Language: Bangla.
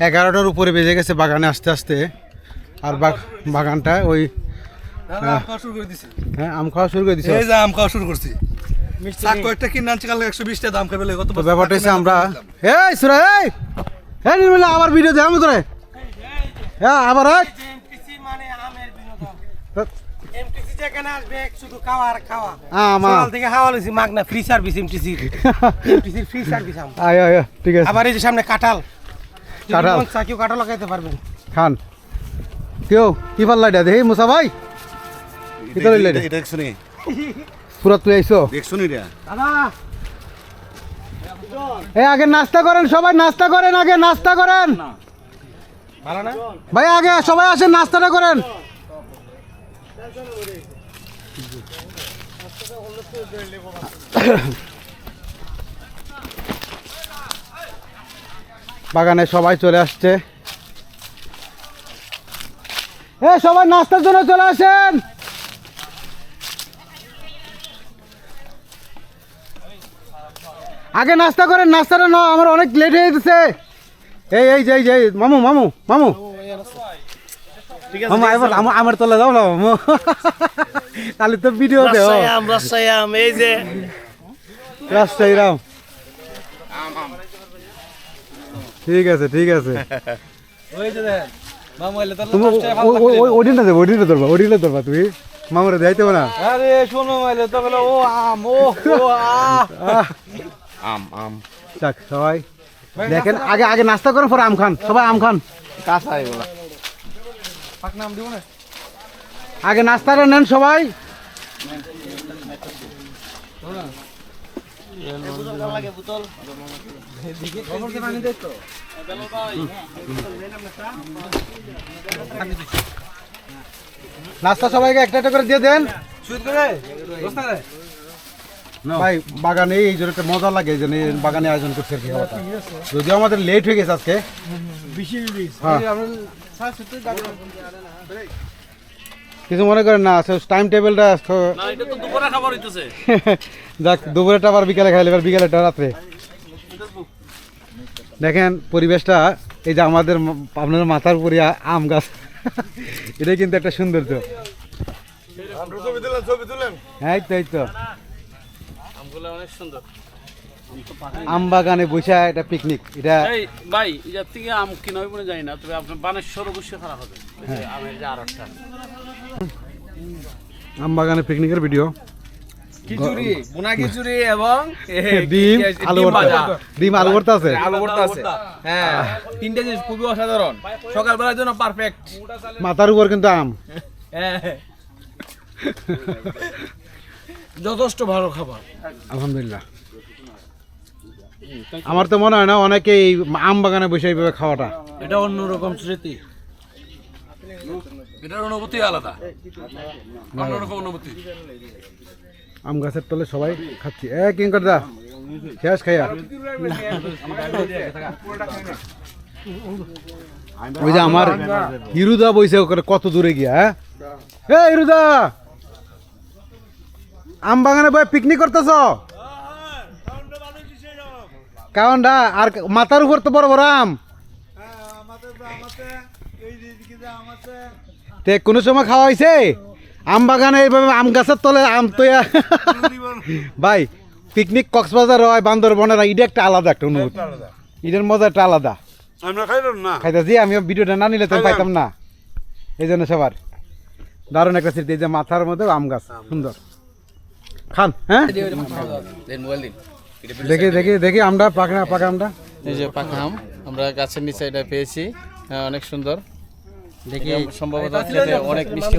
এগারোটার উপরে বেজে গেছে বাগানে আস্তে আস্তে। আর বাগ- বাগানটা ওই আম খাওয়া শুরু করে হ্যাঁ আম খাওয়া শুরু করে দিছে। এই যে আম খাওয়া শুরু করছি। শাক কয়েকটা কিনে আনছি কালকে একশো বিশ টাকা দাম খাবে কত তো ব্যাপারটা হচ্ছে আমরা এই সুরা এই! হ্যাঁ নির্মলা আবার ভিডিও দে আমি তোরে। হ্যাঁ আবার। মানে আমের ঠিক আছে। আবার এই যে সামনে কাঁঠাল। কাঁঠাল। কেউ কাঁঠাল লাগাইতে পারবেন খান। কেউ কি পাল্লা এটা দেখি মুসা ভাই? কি তোর এটা এটা দেখছ নি পুরা তুই আইছো? দেখছ নি রে দাদা। এই আগে নাস্তা করেন সবাই নাস্তা করেন আগে নাস্তা করেন। ভালো না? ভাই আগে সবাই আসেন নাস্তাটা করেন। বাগানে সবাই চলে আসছে। এ সবাই নাস্তার জন্য চলে আসেন। আগে নাস্তা করেন নাস্তাটা না আমার অনেক লেট হয়ে যেতেছে এই এই যে এই যে এই, মামু মামু মামু। মামু এবার আমার তলে যাও না মামু। তাহলে তো ভিডিও দে ও আম এই যে। রাস্তাই রাম ঠিক আছে ঠিক আছে। ওই যে দেবো ধরবা ধরবা তুমি। মামুরে যাইতে না? আরে শোনো মাইলে তো বলে ও আম ও ও আম আম। যাক সবাই দেখেন আগে আগে নাস্তা করেন পরে আম খান সবাই আম খান। কাঁচা এগুলা। নাম দিব না? আগে নাস্তাটা নেন সবাই। নাস্তা সবাইকে একটা একটা করে দিয়ে দেন। ভাই বাগানে এই জন্য একটা মজা লাগে এই জন্য বাগানে আয়োজন করছে আর কি যদিও আমাদের লেট হয়ে গেছে আজকে। হ্যাঁ। কিছু মনে করেন না টাইম টেবিলটা এটা তো দুপুরে খাবার হইতেছে। যাক দুপুরেটা আবার বিকালে খাইলে এবার বিকালেটা রাত্রে। দেখেন পরিবেশটা এই যে আমাদের আপনার মাথার উপরে আম গাছ। এটাই কিন্তু একটা সৌন্দর্য। এই তো এই তো। আম বাগানে বসে এটা পিকনিক এটা এই ভাই এটার থেকে আম কিনা হইব না জানি না তবে আপনার বানেশ্বর অবশ্যই খারাপ হবে। আমের যে আর একটা আম বাগানে পিকনিকের ভিডিও খিচুড়ি বুনা খিচুড়ি এবং ডিম আলু ভর্তা। ডিম আলু ভর্তা আছে। আলু ভর্তা আছে। হ্যাঁ তিনটে জিনিস খুবই অসাধারণ। সকালবেলার জন্য পারফেক্ট মাথার উপর কিন্তু আম। হ্যাঁ। যথেষ্ট ভালো খাবার। আলহামদুলিল্লাহ। আমার তো মনে হয় না অনেকে এই আম বাগানে বসে এইভাবে খাওয়াটা। এটা অন্যরকম স্মৃতি। এটার অনুভূতি আলাদা। অন্যরকম অনুভূতি। আম গাছের তলে সবাই খাচ্ছি। এ কিং দা শেষ খাইয়া। ওই যে আমার হিরুদা বইছে ওখানে কত দূরে গিয়া হ্যাঁ? হিরুদা আম বাগানে বই পিকনিক করতেছ? কারণটা আর মাথার উপর তো বড় বড় আম। তে, কোনো সময় খাওয়া হয়েছে আম বাগানে এইভাবে আম গাছের তলে আম তৈয়া ভাই পিকনিক কক্সবাজার হয় বান্দরবনের এটা একটা আলাদা একটা অনুভূতি। এটার মজা একটা আলাদা। আমরা খাইলাম না। আমি ভিডিওটা না নিলে তো পাইতাম না। এই জন্য সবার দারুণ একটা স্মৃতি এই যে মাথার মধ্যে আম গাছ সুন্দর। খান হ্যাঁ? মোবাইল দিন। দেখি দেখি দেখি আমরা পাকা পাকা আমটা। এই যে পাকা আম আমরা গাছের নিচে এটা পেয়েছি হ্যাঁ, অনেক সুন্দর। দেখি সম্ভবত অনেক মিষ্টি